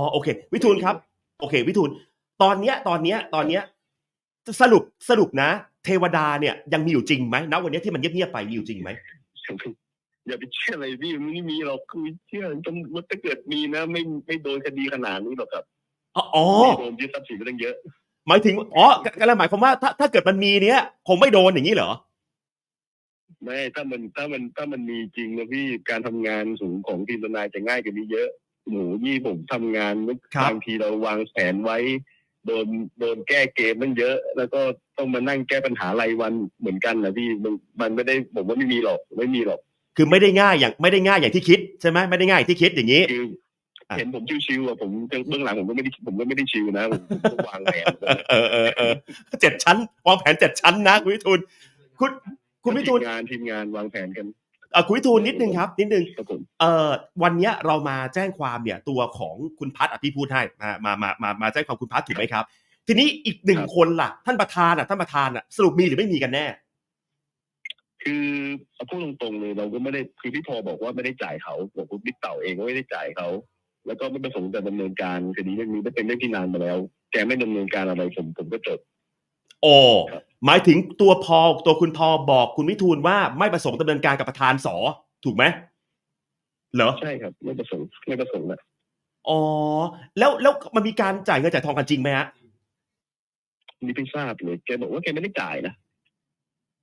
อ๋อโอเค วิทูลครับ โอเค วิทูลตอนเนี้ยตอนเนี้ยตอนเนี้ยสรุปสรุปนะ เทวดาเนี่ยยังมีอยู่จริงไหมณวันเนี้ยที่มันเงียบๆไปมีอยู่จริงไหมอย่าไปเชื่ออะไรพี่มันไม่มีหรอกคือเชื่อต้องถ้าเกิดมีนะ ไม่ไม่โดนคดีขนาดนี้หรอกครับอ๋ออ๋อไม่โดนยึดทรัพย์สินไปตั้งเยอะ หมายถึงอ๋อกำลังหมายความว่าถ้าถ้าเกิดมันมีเนี้ยคงไม่โดนอย่างนี้เหรอไม่ถ้ามันถ้ามันถ้ามันมีจริงนะพี่การทำงานสูงของทีมทนายจะง่ายกว่านี้เยอะ หนูยี่ผมทำงานครับบางทีเราวางแผนไว้ โดนโดนแก้เกมมันเยอะ แล้วก็ต้องมานั่งแก้ปัญหารายวันเหมือนกันนะพี่มันมันไม่ได้ผมว่าไม่มีหรอกไม่มีหรอก คือไม่ได้ง่ายอย่างไม่ได้ง่ายอย่างที่คิดใช่ไหมไม่ได้ง่ายอย่างที่คิดอย่างนี้คืออะเห็นผมชิวๆอะผมเบื้องหลังผมก็ไม่ได้ผมก็ไม่ได้ชิวนะผมผมก็วางแผนเออเออเออเจ็ดชั้นวางแผนเจ็ดชั้นนะคุณวิทูลคุณคุณวิทูลทีมงานทีมงานวางแผนกัน เอ่อคุณวิทูลนิดนึงครับ นิดนึงครับผมเอ่อวันเนี้ยเรามาแจ้งความเนี่ย ตัวของคุณพัฒน์อะพี่พูดให้มามามามามาแจ้งความคุณพัฒน์ถูกไหมครับ ทีนี้อีกหนึ่งคนล่ะ ท่านประธานอะท่านประธานอะสรุปมีหรือไม่มีกันแน่ คือเอาพูดตรงๆเลยเราก็ไม่ได้คือพี่พอบอกว่าไม่ได้จ่ายเขาบอกคุณบิ๊กเต่าเองก็ไม่ได้จ่ายเขาแล้วก็ไม่ประสงค์จะดำเนินการคดีเรื่องนี้ไม่เป็นเรื่องที่นานมาแล้วแกไม่ดำเนินการอะไรผมผมก็จบโอ้ครับ หมายถึงตัวพอตัวคุณพอบอกคุณวิทูลว่าไม่ประสงค์ดำเนินการกับประธานสอถูกไหมเหรอใช่ครับ ไม่ประสงค์ไม่ประสงค์นะอ๋อแล้วแล้วมันมีการจ่ายเงินจ่ายทองกันจริงไหมฮะนี่เพิ่งทราบเลยแกบอกว่าแกไม่ได้จ่ายนะ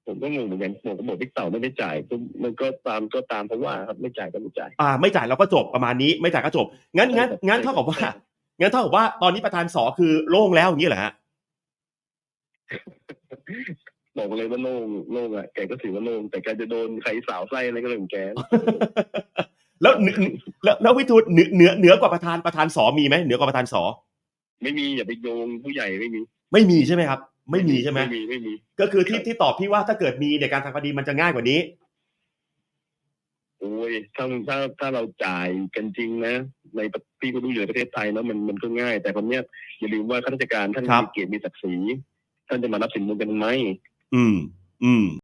ผมก็งงเหมือนกันผมก็บอกบิ๊กเต่าไม่ได้จ่ายก็มันก็ตามก็ตามเพราะว่าครับไม่จ่ายก็ไม่จ่าย อ่า ไม่จ่ายเราก็จบประมาณนี้ ไม่จ่ายก็จบ งั้นงั้นงั้นเท่ากับว่างั้นเท่ากับว่าตอนนี้ประธานสอคือโล่งแล้วอย่างนี้เหรอฮะ บอกเลยว่าโล่งโล่งอะแกก็ถือว่าโล่งแต่แกจะโดนใครสาวไส้อะไรก็เรื่องของแกแล้วเหนือแล้วแล้ววิทูลเหนือเหนือเหนือกว่าประธานประธานสอมีไหมเหนือกว่าประธานสอไม่มีอย่าไปโยงผู้ใหญ่ไม่มี ไม่มีใช่ไหมครับ ไม่มีใช่ไหมไม่มีไม่มี ก็คือที่ที่ตอบพี่ว่าถ้าเกิดมีในการทางคดีมันจะง่ายกว่านี้โอ้ยถ้าถ้าถ้าเราจ่ายกันจริงนะ ในประพี่ก็รู้อยู่ในประเทศไทยนะมันมันก็ง่าย แต่คนเนี้ยอย่าลืมว่าข้าราชการท่านครับมีเกียรติมีศักดิ์ศรี ท่านจะมารับสินบนกันทำไมอืม อืม